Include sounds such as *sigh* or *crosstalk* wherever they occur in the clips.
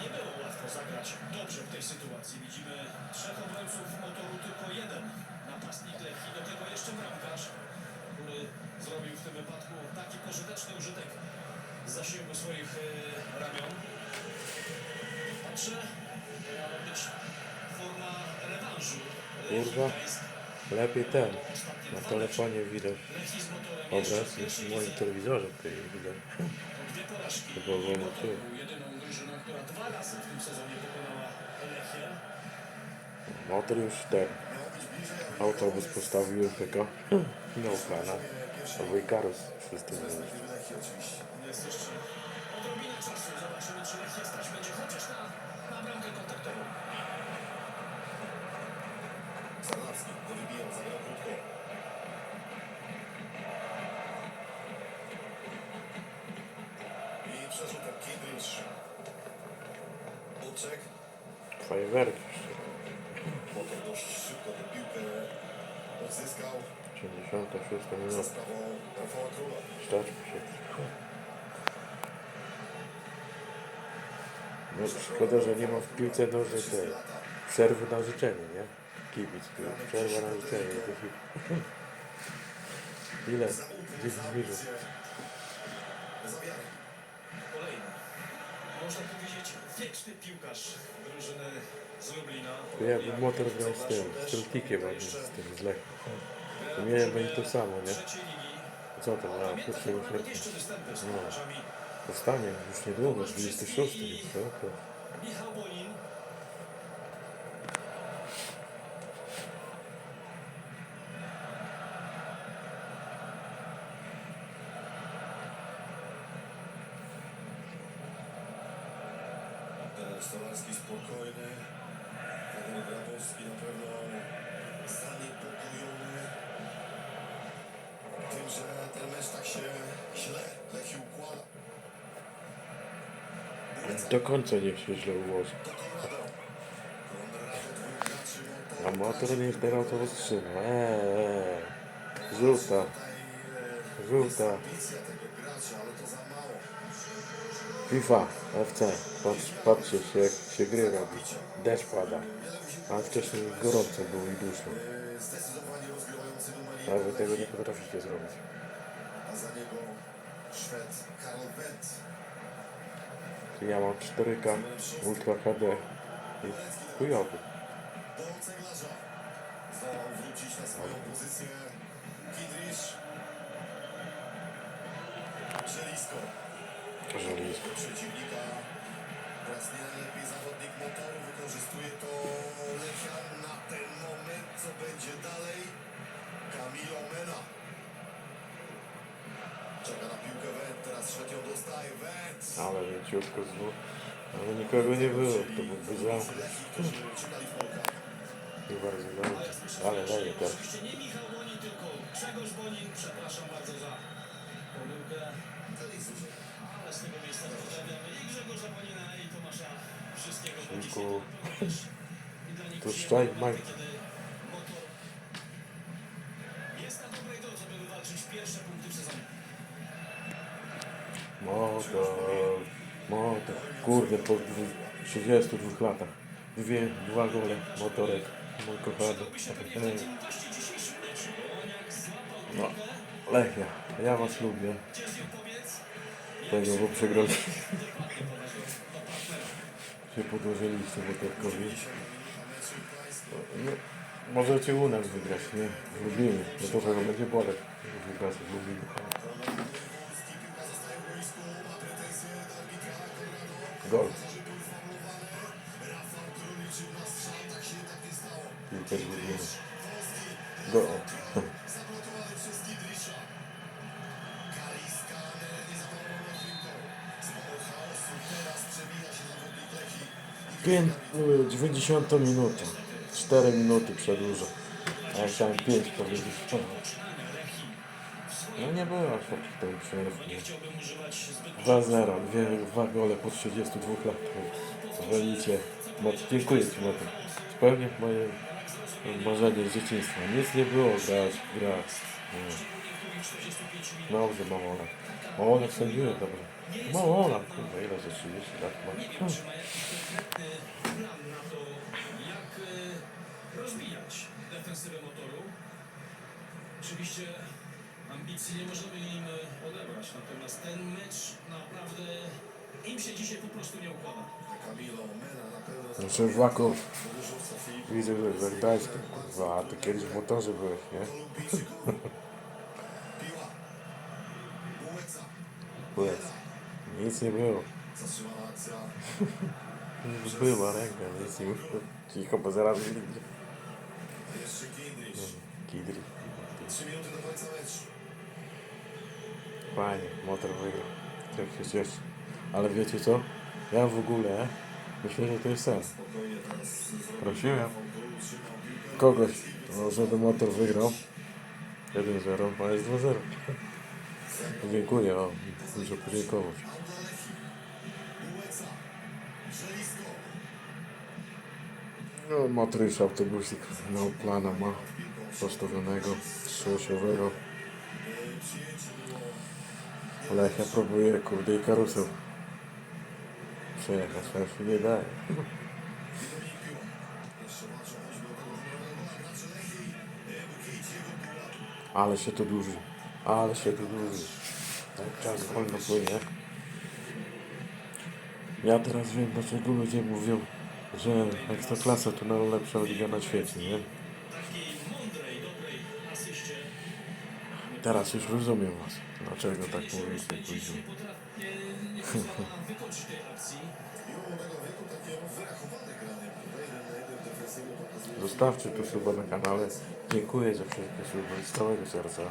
Nie było łatwo zagrać dobrze w tej sytuacji. Widzimy trzech obrońców motoru, tylko jeden napastnik Lechii, do tego jeszcze bramkarz, który zrobił w tym wypadku taki pożyteczny użytek z zasięgu swoich e, ramion. Patrzę, miała być forma rewanżu. Lechii Kurwa. Lepiej ten. Na telefonie widać obraz niż w moim telewizorze tutaj widać. To było wolno Lechię. Motor już ten. Autobus postawił MPK. No plana. Albo Ikarus. Wszyscy mówią. Jest jeszcze odrobina czasu. Zobaczymy, czy Lechia stać będzie chociaż na, na bramkę kontaktową. Sarnacki nie wybijał, zagrał krótko. Przerzutem Kindrich. Buczek. Fajerwerki. Motor dość szybko tę piłkę odzyskał 86 za sprawą Rafała Króla. Staczmy się. No szkoda, że nie ma w piłce nożnej tej przerwy na życzenie, nie? Kibic, tu przerwa na życzenie. *laughs* Ile? 10 minut. Można powiedzieć wieczny piłkarz drużyny z Lublina. Jakby motor grał z tym, z a nie z tym, z Lechem. To miałem będzie to samo, nie? Co to? Pamiętam Kurczę, już nie- No. Powstanie już niedługo, 26 jest, tak? To Michał Bolin. Stolarski spokojny. Władimir Grabowski na pewno zaniepokojony tym, że ten mecz tak się źle Lechi układa. do końca niech się źle ułoży. To A motor. niech teraz to wstrzyma. Eee, żółta, Tutaj e, żółta. FIFA, FC. Patrz, patrzcie się jak się gry robi. Deszcz pada. A wcześniej gorąco było i duszno. A wy tego nie potraficie zrobić. a za niego Szwed Karl Wendt. Ja mam 4K Ultra HD i chujowy. Zdołał wrócić na swoją pozycję. Kidrich. Żelisko. Żelisko. Przeciwnika. Teraz nie najlepiej zawodnik motoru. Wykorzystuje to Lechia na ten moment. Co będzie dalej? Kamilo Mena. Czeka na piłkę Went. Teraz ją dostaje. Went. Ale mięciutko znów. Ale nikogo nie było. To byłby zamknął. Lechi, którzy czekali w polkach. I bardzo dobrze. Ale daje. Oczywiście nie Michał Bonin, tylko Grzegorz Bonin. Przepraszam bardzo za pomyłkę. Ale z tego miejsca pozdrawiamy i Grzegorza Bonina i Tomasza wszystkiego. Nich To kiedy motor Jest na dobrej drodze, by wywalczyć pierwsze punkty w sezonie. Motor, motor. Kurde, po dwu- 32 latach. Dwie, dwa gole, motorek, mój kochany. No. Lechia, ja was lubię. Tego, bo przegrali. Dokładnie poważnie do partnera. się podłożyliście motorkowi. No, możecie u nas wygrać, nie? W Lublinie. No to tego będzie boleć. Wygrać w Lublinie. Gol. 5, 90 minutę. 4 minuty przedłużę. A ja chciałem 5 powiedzieć. No nie było aż takich tej przerwy. 2-0, dwa gole po 32 latach. Wolicie. No, dziękuję Ci Matek. Spełnię moje marzenie z dzieciństwa. Nic nie było grać, grać. No, Dobrze, mam Ola. Ola sędziuje, dobra dobrze. Mamola, kurwa, ile za 30 lat ma? Nie wiem, czy ma jakiś konkretny plan na to, jak rozwijać defensywę motoru. Oczywiście ambicji nie możemy im odebrać, natomiast ten mecz naprawdę im się dzisiaj po prostu nie układa. Znaczy Właku, wyrzuca Filip widzę, że w Gdańsku, kurwa, a ty kiedyś w motorze byłeś, nie? Byłeś. *laughs* Nic nie było. Była ręka, nic nie było. Cicho, bo zaraz wyjdzie. Kidry. Fajnie, motor wygrał. Tak się cieszę. Ale wiecie co? Ja w ogóle myślę, że to jest sens. Prosiłem kogoś, no, żeby motor wygrał. 1-0, a jest 2-0. Dziękuję, o, muszę podziękować. No, już autobusik, no plana ma postawionego, trzyosiowego. Przyjęcie było Lechia próbuje, kurde, i karuseł przejechać, ale się nie daje. Ale się to dłuży, ale się to dłuży. Tak czas wolno płynie. Ja teraz wiem, dlaczego ludzie mówią, że Ekstraklasa to najlepsza liga na świecie, nie? Teraz już rozumiem was, dlaczego tak mówicie później. Zostawcie tu suba na kanale. Dziękuję za wszystkie suby z całego serca.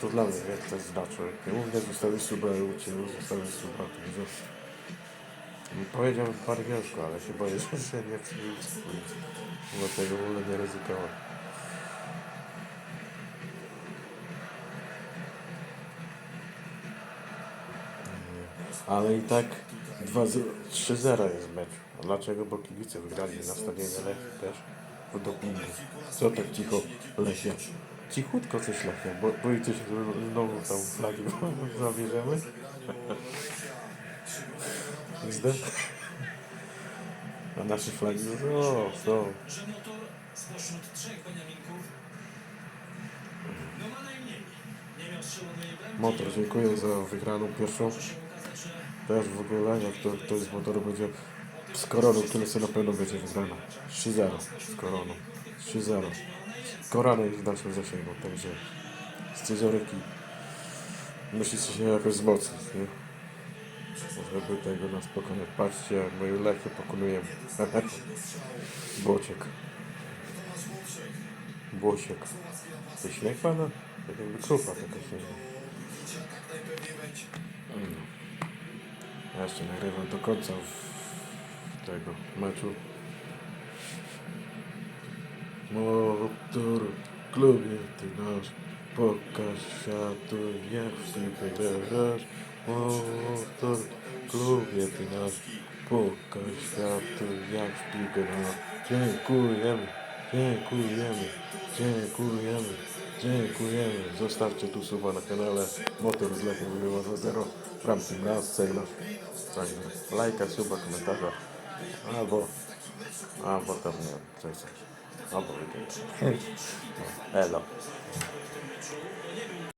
To dla mnie coś znaczy. Nie mówię, zostawić suba u Ciebie, zostawić suba. Także... Powiedziałem po angielsku, ale się boję, *laughs* że się nie przyjdzie. Dlatego wolę nie ryzykować. Ale i tak 2-0 3-0 jest mecz. A dlaczego? Bo kibice wygrali na stadionie Lechii też w dopingu. Co tak cicho Lechia? Cichutko coś Lechia, bo boicie się, że znowu tam flagi *laughs* zabierzemy? Zde? A nasze flagi, no że motor spośród trzech Beniaminków no ma najmniej. Nie miał bramki. Motor, dziękuję za wygraną pierwszą. Też w ogóle, jak to ktoś z motoru będzie z koroną, który sobie na pewno będzie wygrana. 3-0 z koroną. 3-0. Korona jest w dalszym zasięgu, także scyzoryki musicie się jakoś wzmocnić, nie? Żeby tego na spokojnie. Patrzcie, jak my lekkie pokonujemy. Błociek. *laughs* Błosiek. To śnieg pada? Tak jakby krupa taka się. Ja jeszcze nagrywam do końca tego meczu. Motor klubie ty nasz, pokaż światu jak w piłkę grasz. Motor klubie ty nasz, pokaż światu jak grasz. Dziękujemy, dziękujemy, dziękujemy, dziękujemy. Zostawcie tu suba na kanale. Motor z Lechem wygrywa 2-0. Bramki na scenę. Lajka, suba, komentarza. Albo, albo tam nie wiem, coś, coś. Albo wiecie. *laughs* No, elo.